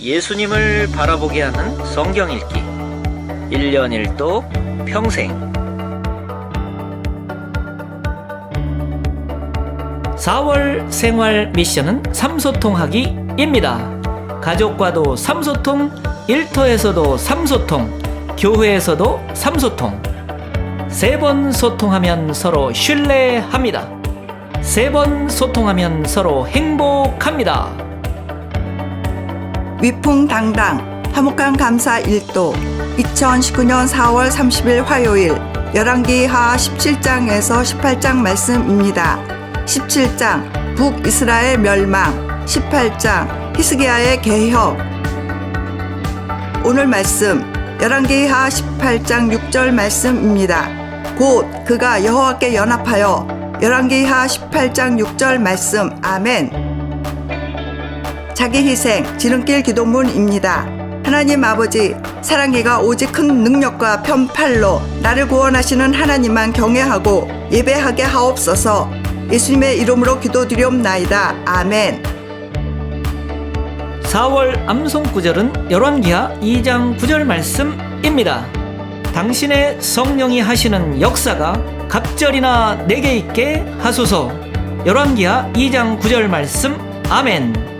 예수님을 바라보게 하는 성경 읽기 1년 1독 평생 4월 생활 미션은 삼소통하기입니다. 가족과도 삼소통, 일터에서도 삼소통, 교회에서도 삼소통. 세 번 소통하면 서로 신뢰합니다. 세 번 소통하면 서로 행복합니다. 위풍당당. 화목한 감사 1도. 2019년 4월 30일 화요일 열왕기 하 17장에서 18장 말씀입니다. 17장 북이스라엘 멸망. 18장 히스기야의 개혁. 오늘 말씀 열왕기 하 18장 6절 말씀입니다. 곧 그가 여호와께 연합하여 열왕기 하 18장 6절 말씀 아멘 자기 희생 지름길 기도문입니다. 하나님 아버지 사랑기가 오직 큰 능력과 편팔로 나를 구원하시는 하나님만 경외하고 예배하게 하옵소서 예수님의 이름으로 기도드리옵나이다. 아멘 4월 암송 구절은 열왕기하 2장 9절 말씀입니다. 당신의 성령이 하시는 역사가 갑절이나 내게 있게 하소서. 열왕기하 2장 9절 말씀. 아멘.